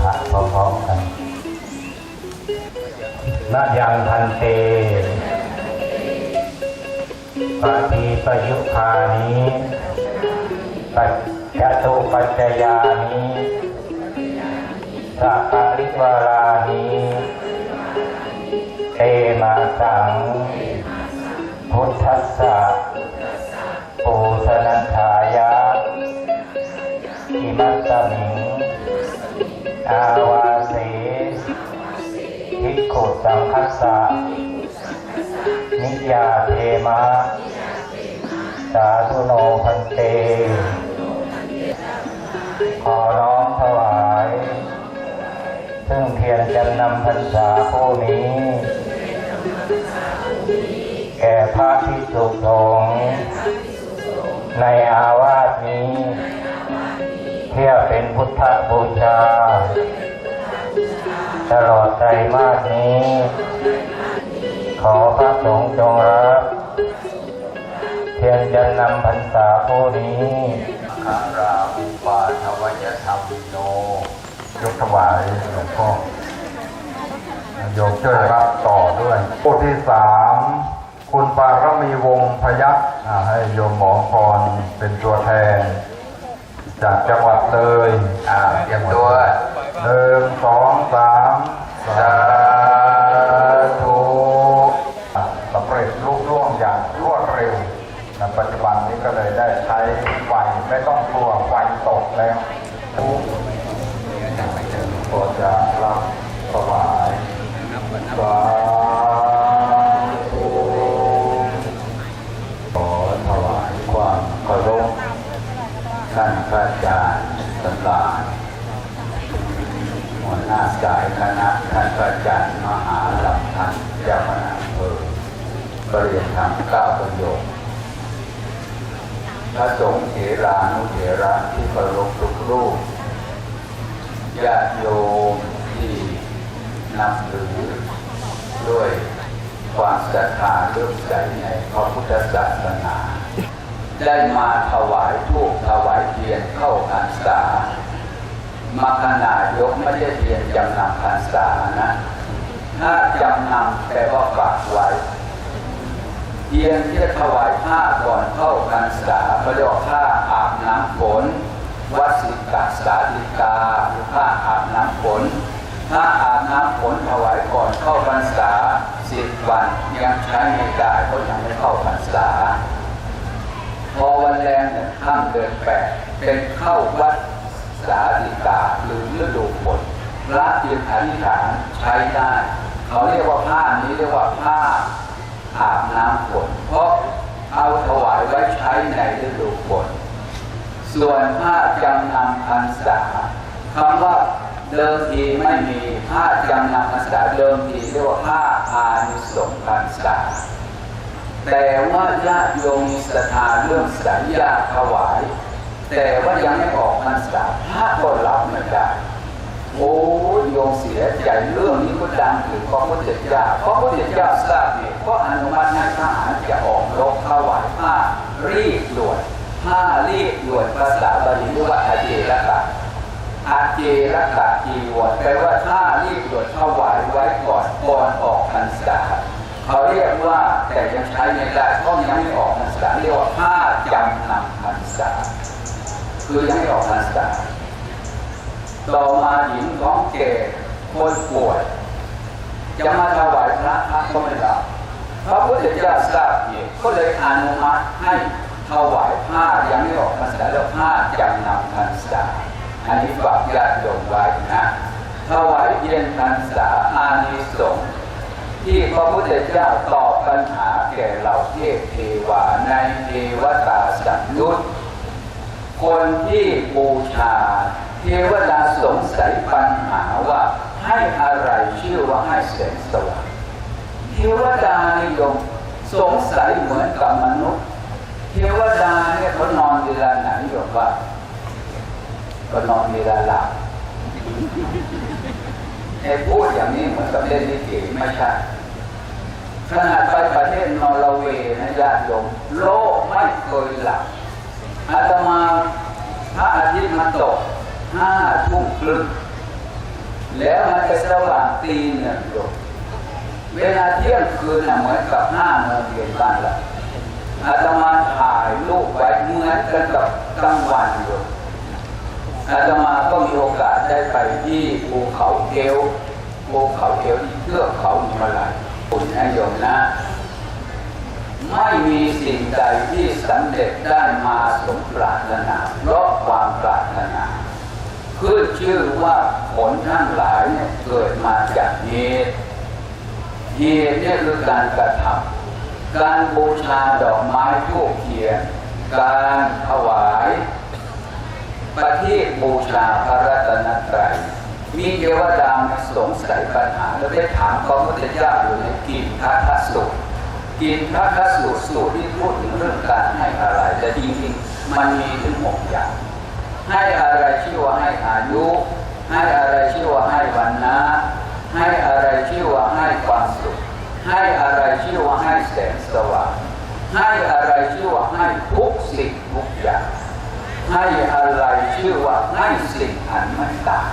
พระพร้อมๆกันนายังพันเตปาทีประยุคานี้ปัจจตุปัจจยานี้สัพปริวารานี้เตมาสัง พุทธัสสะปูสนันทายาอิมัสสมิง อาวาเสภิกขุสังคัสสะนิยาเทมะ สาธุโนพันเต ขอน้อมถวาย ซึ่งเทียนจันนำพรรษาผู้นี้ แก่พระพิสุสงฆ์ในอาวาสนี้ เพื่อเป็นพุทธบูชา ตลอดไตรมาสนี้ ขอพระสงฆ์จงรับเทียนจันำพรรษาผู้นี้คาราอุปาทวยธรรมโนยกถวายหลวงพ่อโยมช่วยรับต่อด้วยผู้ที่สามคุณปารมีวงพยัคฆ์ให้โยมหมอพรเป็นตัวแทน จากจังหวัดเลยอ่าเตรียมตัวหนึ่งสองสามสาธุสำเร็จลุล่วงอย่างรวดเร็วในปัจจุบันนี้ก็เลยได้ใช้ไฟไม่ต้องกลัวไฟตกแล้วพอจะ ได้มาถวายทูปถวายเทียนเข้าพรรษามาขนายกไม่ได้เทียนจำนำพรรษานะ ถ้าจำนำแปลว่าฝากไว้เทียนที่จะถวายผ้าก่อนเข้าพรรษาเขาเรียกผ้าอาบน้ำฝนวัดสิกาสาลิกาหรือผ้าอาบน้ำฝนถ้าอาบน้ำฝนถวายก่อนเข้าพรรษาสิบวันยังใช้ไม่ได้เพราะยังไม่เข้าพรรษา พอวันแรงเนี่ยข้ามเดือนแปดเป็นเข้าวัดสาลิกาหรือฤดูฝนพระยืนอธิษฐานใช้ได้เขาเรียกว่าผ้านี้เรียกว่าผ้าอาบน้ำฝนเพราะเอาถวายไว้ใช้ในฤดูฝนส่วนผ้าจำนำพรรษาคำว่าเดิมทีไม่มีผ้าจำนำพรรษาเดิมทีเรียกว่าผ้าอานิสงพรรษา แต่ว่าญาติโยมมีศรัทธาเรื่องสายญาถวาย แต่ว่ายังไม่ออกพรรษาพระก็รับไม่ได้โอ้ยโยมเสียใจเรื่องนี้ก็ดังถึงพระพุทธเจ้าเพราะพระพุทธเจ้าทราบเหตุก็อนุมัติให้ทหารจะออกรบถวายผ้ารีบด่วนผ้ารีบด่วนภาษาบาลีเรียกว่าอาเจรกะอาเจรกะจีวรแปลว่าผ้ารีบด่วนถวายไว้ก่อนก่อนออกพรรษา เขาเรียกว่าแต่ยังใช้ไม่ได้เพราะยังไม่ออกพรรษาเรียกว่าผ้าจำนำพรรษาคือยังไม่ออกพรรษาต่อมาหญิงท้องแก่คนป่วยจะมาถวายพระพระก็ไม่รับพระพุทธเจ้าทราบเหตุก็เลยอนุมัติให้ถวายผ้ายังไม่ออกพรรษาแล้วผ้าจำนำพรรษาอันนี้ฝากญาติโยมไว้นะถวายเย็นพรรษาอานิสงส์ ที่พระพุทธเจ้าตอบปัญหาแก่เหล่าเทพเทวาในเทวตาสังยุตคนที่บูชา เทวดาสงสัยปัญหาว่าให้อะไรชื่อว่าให้แสงสว่างเทวดานิยมสงสัยเหมือนกับมนุษย์ เทวดาเนี่ยเขานอนเวลาไหนหรอกว่าก็นอนเวลาหลับ ไอ้พูดอย่างนี้เหมือนกับเล่นลิเกไม่ใช่ขนาดไปประเทศนอร์เวย์นะญาติโยมโลกไม่เคยหลับอาตมาพระอาทิตย์มาตกห้าทุ่มครึ่งแล้วมันจะสว่างตีหนึ่งโยมเวลาเที่ยงคืนน่ะเหมือนกับห้าโมงเย็นบ้านเราอาตมาถ่ายรูปไว้เหมือนกันกับกลางวันอยู่ อาตมาก็มีโอกาสได้ไปที่ภูเขาเกลภูเขาเกลที่เทือกเขาหิมาลัยคุณนะโยมนะ ไม่มีสิ่งใดที่สำเร็จได้มาสมปรารถนาเพราะความปรารถนาขึ้นชื่อว่าผลทั้งหลายเนี่ยเกิดมาจากเหตุเหตุเนี่ยคือการกระทำการบูชาดอกไม้ทูบเทียนการถวาย ประทีปบูชาพระรัตนตรัยมีเทวดามสงสัยปัญหาแล้วไปถามพระพุทธเจ้าอยู่ในกินพระทัสสูตรกินพระคสูตรสูตรที่พูดถึงเรื่องการให้อะไรแต่จริงๆมันมีถึงหกอย่าง ให้อะไรชื่อว่าให้อายุ ให้อะไรชื่อว่าให้วันนะให้อะไรชื่อว่าให้ความสุข ให้อะไรชื่อว่าให้แสงสว่าง ให้อะไรชื่อว่าให้ทุกสิ่งทุกอย่าง ให้อะไรชื่อว่า ให้สิ่งอันไม่ตาย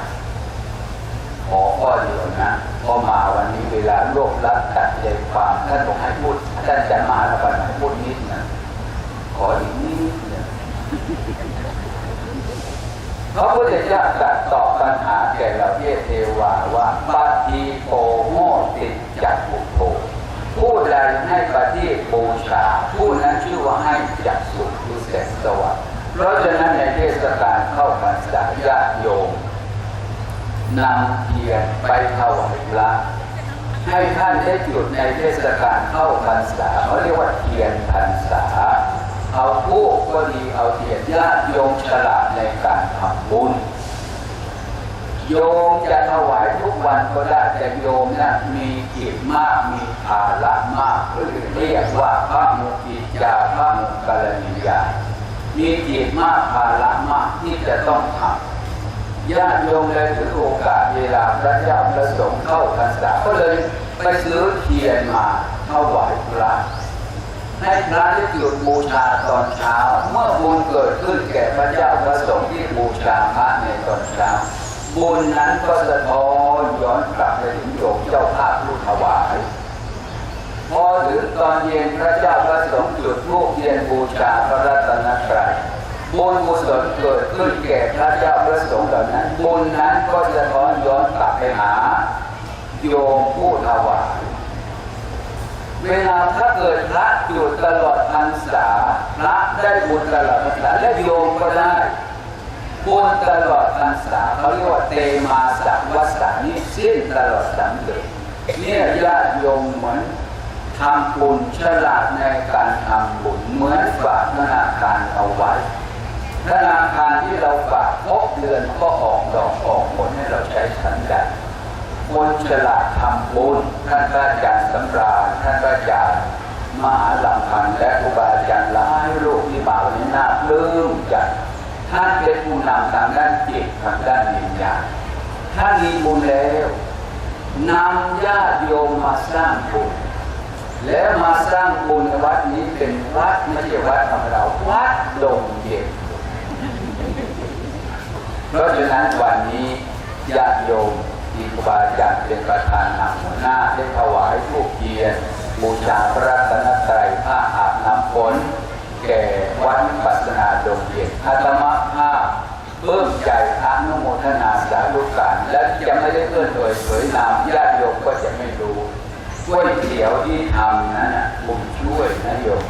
ขอข้อเดียวนะพอมาวันนี้เวลาโลกรักตัดใจความท่านบอกให้พูดท่านจะมาแล้วกันให้พูดนิดนะขออีกนิดนึงพระพุทธเจ้าตรัสตอบปัญหาแก่เราเทเทวาว่าปาทีโปโมติจักปุโตผู้ใดให้ปฏิบูชาผู้นั้นชื่อว่าให้จักสุขคือแสงสว่างเพราะฉะนั้นในเทศกาล เข้าพรรษาญาติโยมนำเทียนไปถวายพระให้ท่านได้จุดในเทศกาลเข้าพรรษาเขาเรียกว่าเทียนพรรษา เอาผู้ก็ดีเอาเทียนญาติโยมฉลาดในการทำบุญโยมจะถวายทุกวันก็ได้แต่โยมนะมีกิจมากมีภาระมากหรือเรียกว่าพระมุกิจาพระมุกรณียา มีกิจมากภาระมากที่จะต้องทำญาติโยมเลยถือโอกาสเวลาพระเจ้าประสงค์เข้าพรรษาก็เลยไปซื้อเทียนมาถวายพระให้พระได้จุดบูชาตอนเช้า เมื่อบุญเกิดขึ้นแก่พระเจ้าประสงค์ที่บูชาพระในตอนเช้าบุญนั้นก็สะท้อนย้อนกลับไปถึงโยมเจ้าภาพผู้ถวาย พอถึงตอนเย็นพระเจ้าประสงค์จุดธูปเทียนบูชาพระรัตนตรัยบุญกุศลเกิดขึ้นแก่พระเจ้าพระสงฆ์เหล่านั้นบุญนั้นก็จะท้อนย้อนกลับไปหา โยมผู้ถวายเวลาถ้าเกิดพระอยู่ตลอดพรรษาพระได้บุญตลอดพรรษาและโยมก็ได้บุญตลอดพรรษาเขาเรียกว่าเตมาสักวัสสานิสิ้นตลอดสังเกตเนี่ยญาติโยมเหมือน ทำบุญฉลาดในการทำบุญเหมือนฝากธนาคารเอาไว้ ธนาคารที่เราฝากครบเดือนก็ออกดอกออกผลให้เราใช้สันดานคนฉลาดทำบุญท่านพระอาจารย์สำราญท่านพระอาจารย์มหาลังพันและครูบาอาจารย์หลายรูปที่มาวันนี้น่าปลื้มใจท่านเป็นผู้นำทางด้านจิตทางด้านวิญญาณท่านมีบุญแล้วนำญาติโยมมาสร้างบุญ แล้วมาสร้างบุญวัดนี้เป็นวัดไม่ใช่วัดธรรมดาวัดดงเย็นเพราะฉะนั้นวันนี้ญาติโยมที่ครูบาจารย์เป็นประธานนำหัวหน้าได้ถวายผูกเทียนบูชาพระรัตนตรัยผ้าอาบน้ำฝนแก่วัดปัสนาดงเย็นอาตมาภาพเพิ่มใจอนุโมทนาสาธุการและจะไม่ได้เอื้อนเอ่ยเผยนาม ก๋วยเตี๋ยวที่ทำนั้นน่ะผมช่วยนะโยม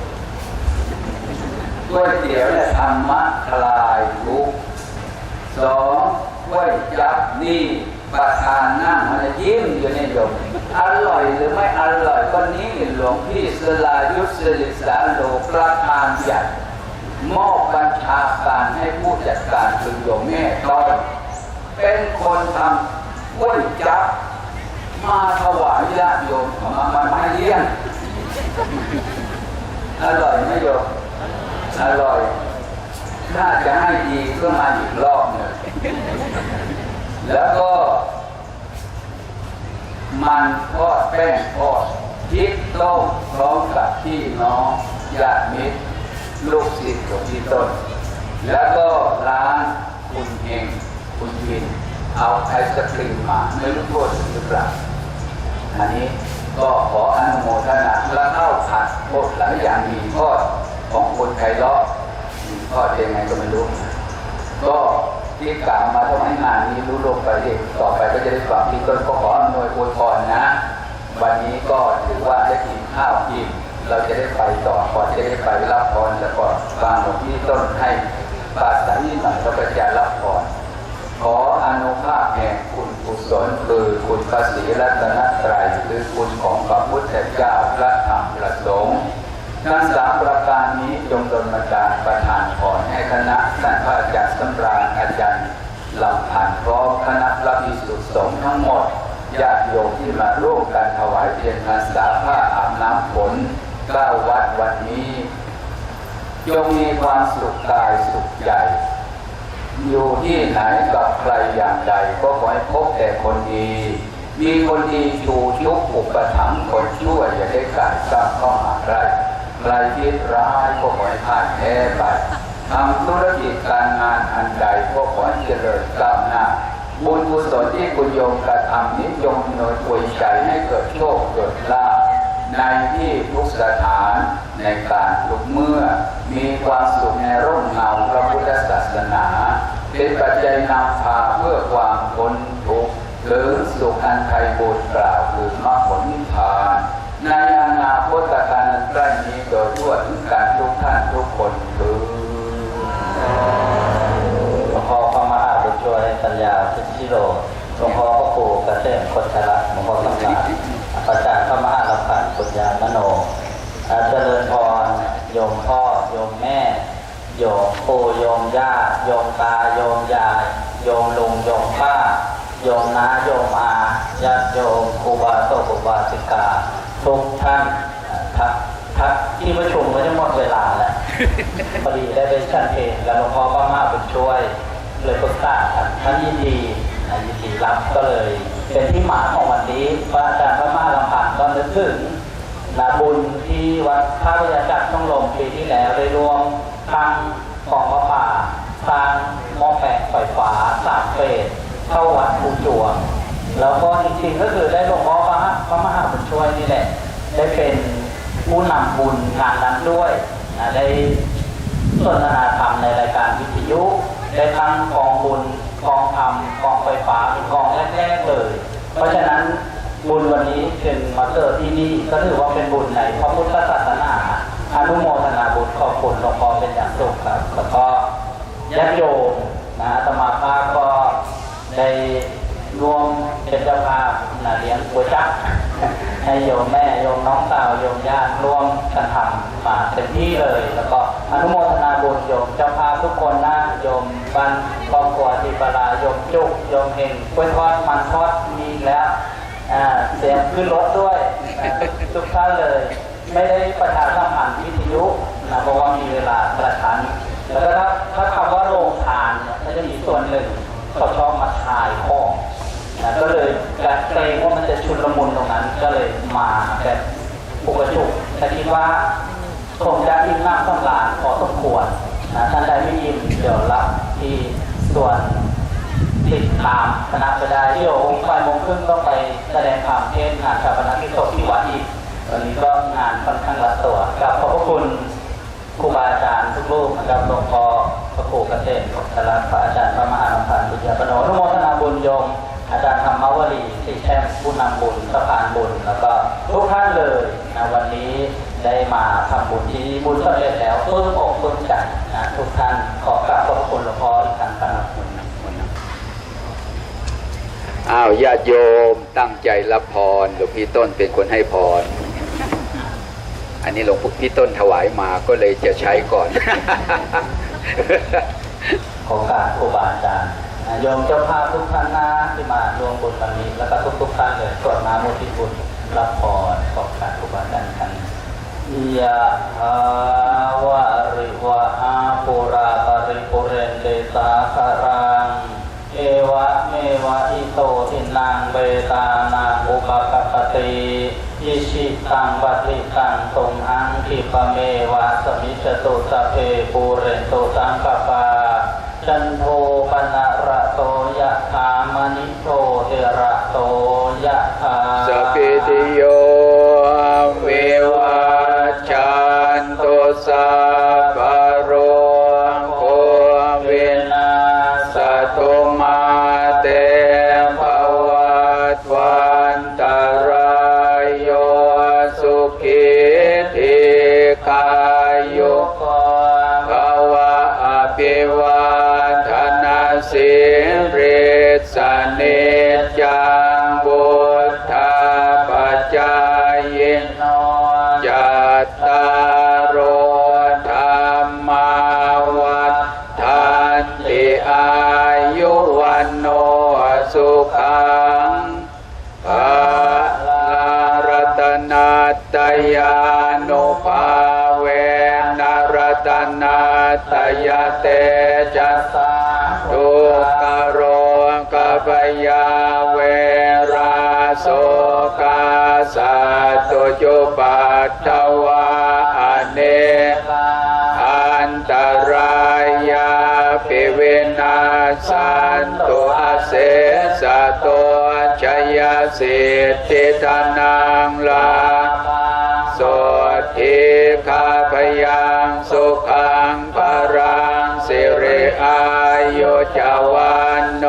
ก๋วยเตี๋ยวเนี่ยธรรมะคลายทุกสองกล้วยจับนี่ประธานนั่งมันยิ้มอยู่ในโยมอร่อยหรือไม่อร่อยก็นี้หลวงพี่สลายุทธศิริสาโลประธานใหญ่มอบบัญชาการให้ผู้จัดการคือโยมแม่ต้อยเป็นคนทำกล้วยจับ มาถวายญาติโยมมามามาเลี้ยงอร่อยไหมโยมอร่อย ถ้าจะให้ดีก็มาอีกรอบหนึ่งแล้วก็ มันทอดแป้งทอดพริกต้มพร้อมกับพี่น้องญาติมิตรลูกศิษย์ของพี่ต้น แล้วก็ร้านคุณเองคุณวินเอาไอศครีมมาไม่รู้โทษหรือเปล่า อันนี้ก็ขออนุโมทนาและข้าวผัดพวกหลายอย่างมีทอดของคนไทยเลาะมีทอดยังไงก็ไม่รู้ ก็ที่กล่าวมาทำให้งานนี้รู้ลงไปเองต่อไปก็จะได้ฟังที่ต้นก็ขออนวยอวยพรนะ วันนี้ก็ถือว่าได้กินข้าวอิ่มเราจะได้ไปต่อก่อนจะได้ไปรับพรแล้วก็ฟังหลวงพี่ต้นให้ปาศัยนิดหน่อยแล้วก็จะรับพรขออนุภาพแห่ง กุศลคือคุณพระศรีรัตนตรัยหรือคุณของพระพุทธเจ้าพระธรรมพระสงฆ์ทั้งสามประการนี้จงดลบันดาลประทานพรให้คณะท่านพระอาจารย์สำราญอาจารย์ลำพันธ์พร้อมคณะพระภิกษุสงฆ์ทั้งหมดญาติโยมที่มาร่วมกันถวายเทียนพรรษาผ้าอาบน้ำฝนเก้าวัดวันนี้จงมีความสุขกายสุขใจ อยู่ที่ไหนกับใครอย่างใดก็ขอให้พบแต่คนดี มีคนดีชูชุกอุปถัมภ์คนชั่วอย่าได้กลายสร้างข้อหาไรใครคิดร้ายก็ขอให้พ่ายแพ้ไปทำธุรกิจการงานอันใดก็ขอให้เจริญก้าวหน้าบุญกุศลที่คุณโยมกระทำนี้จงหน่วยอวยใจให้เกิดโชคเกิดลาภในที่ทุกสถานในการทุกเมื่อมีความสุขในร่มเงาพระพุทธศาสนา เป็นปัจจัยนำพาเพื่อความพ้นทุกข์หรือ สุขอันไทยบูรกล่าวคือมรรคผลนิพพานในอนาคตการอันใกล้นี้โดยทั่วถึงการทุกท่านทุกคนคือหลวงพ่อพระมหาบุญช่วยปัญญาชิชิโรหลวงพ่อพระครูเกษมคนชรัตหลวงพ่อสำราญอาจารย์พระมหาลำพันธ์ปุญญามโนอาเจริญพรโยมพ่อโยมแม่โยมปู่โยมย่าโยมตาโยมยายโยมลุงโยมป้า โยมน้าโยมอาญาติโยมครูบาโตครูบาสิกาทุกท่านทักทักที่ประชุมก็จะหมดเวลาแล้วพอดีได้ไปชันเพลงกับหลวงพ่อพระมหาบุญช่วยเลยปรึกษากันท่านยินดีนะยินดีรับก็เลย เป็นที่มาของวันนี้พระอาจารย์พระมหาลำพันธ์ก็นึกถึงนาบุญที่วัดพระวิทยาจักรต้องลงปีที่แล้วได้รวมทางของพระป่าทางหม้อแปลงไฟฟ้าสามเฟส เข้าวัดภูจัว แล้วก็จริงๆก็คือได้หลวงพ่อพระพระมหาบุญช่วยนี่แหละ ได้เป็นผู้นำบุญงานนั้นด้วยนะได้สนทนาธรรมในรายการวิทยุ ได้ทั้งกองบุญกองธรรมกองไฟฟ้าเป็นกองแรกๆเลย เพราะฉะนั้นบุญวันนี้ถึงมาเกิดที่นี่ก็ถือว่าเป็นบุญในพระพุทธศาสนาอนุโมทนาบุญขอบคุณหลวงพ่อเป็นอย่างสูงครับแล้วก็ญาติโยมนะอาตมาภาพก็ ได้รวมเป็นเจ้าภาพนะเลี้ยงก๋วยจั๊บให้โยมแม่โยมน้องสาวโยมญาติร่วมกันทำมาเต็มที่เลย แล้วก็อนุโมทนาบุญโยมเจ้าภาพทุกคนนะโยมบ้านครอบครัวที่ปราโยมจุกโยมเฮงกล้วยทอดมันทอดมีแล้วเสียงขึ้นรถด้วยทุกท่านเลย ไม่ได้ประชาสัมพันธ์วิทยุนะเพราะว่ามีเวลากระชันแล้วก็ถ้าถ้าคำว่าโรงทานเนี่ยก็จะมีส่วนหนึ่งเขาชอบมาถ่ายของ นะ ก็เลยเกรงว่ามันจะชุนละมุนตรงนั้น ก็เลยมาแบบปุกระชุกแต่คิดว่าคงจะอิ่มน้ำสำราญพอสมควรนะท่านใดไม่อิ่มเดี๋ยวรับที่ส่วนติดตามคณะไปได้เดี๋ยวบ่ายมงครึ่งต้องไปแสดงความเทศงานชาปนกิจศพที่วัดอีกวันนี้ก็งานค่อนข้างรัดตัวกับขอบพระคุณครูบาอาจารย์ทุกรูปนะครับหลวงพ่อพระครูเกษมของสารพระอาจารย์พระมหาลำพันธ์วิทยาปโนอนุโมทนาบุญโยม อาจารย์ธรรมวลีที่แช่มผู้นำบุญสะพานบุญแล้วก็ทุกท่านเลยนะวันนี้ได้มาทำบุญที่บุญสำเร็จแล้วปลื้มอกปลื้มใจนะทุกท่านขอกราบขอบคุณหลวงพ่ออีกครั้งครับอ้าวญาติโยมตั้งใจรับพรหลวงพี่ต้นเป็นคนให้พร อันนี้หลวงพี่ต้นถวายมาก็เลยจะใช้ก่อน ขอกราบครูบาอาจารย์นะ โยมเจ้าภาพทุกท่านนะที่มารวมบุญวันนี้ แล้วก็ทุกๆท่านเลยกดน้ำมุทิบุญรับพรขอบการอุบาทานท่นยะภาวะริวะอาปุราปริปุเรนเตสาคารัง เอวะเมวะอิโตทินังเบตานาอุปกปติยิชิตังบัติตังตุงอังคิปเมวะสมิจตุสเพปุเรนโตสังกปาจันโท ตยเตจัสสาทุกโรกปยาเวราโสกาสัตุจุปัตถวาอเนอันตรายาปิเวนัสันตุอาเสสะตัวชยสิทธิธนังลาโสทิคาพยังสุ จาวันโน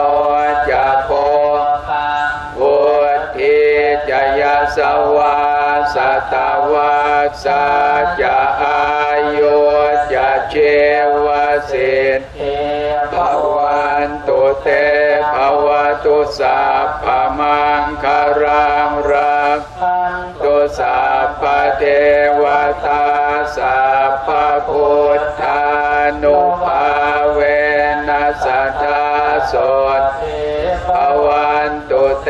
จะโพวุธิจยสวาสตวาสัจะอายุจะเชวสิทธิภวันตุเตภวตุสัพพมังคารังรัก สัพพเทวตาสัพพพุทธานุภาเวนัสสทธาสตภวันตุเต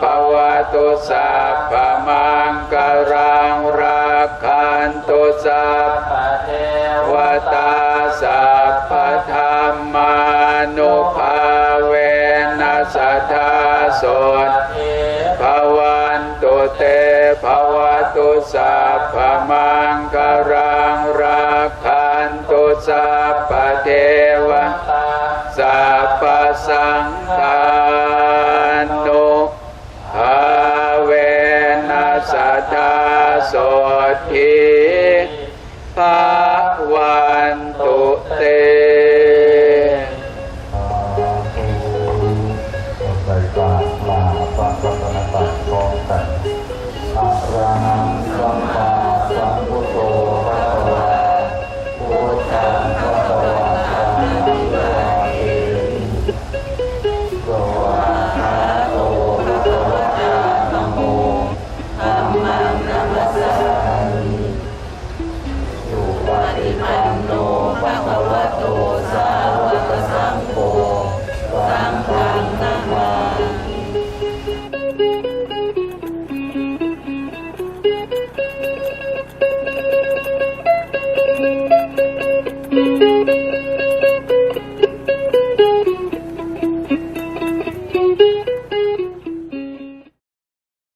ภวตุสัพพมังกรังรักขันตุสัพพเทวตาสัพพธรรมานุภาเวนัสสทธาสตภวันตุเตภว สัพพมา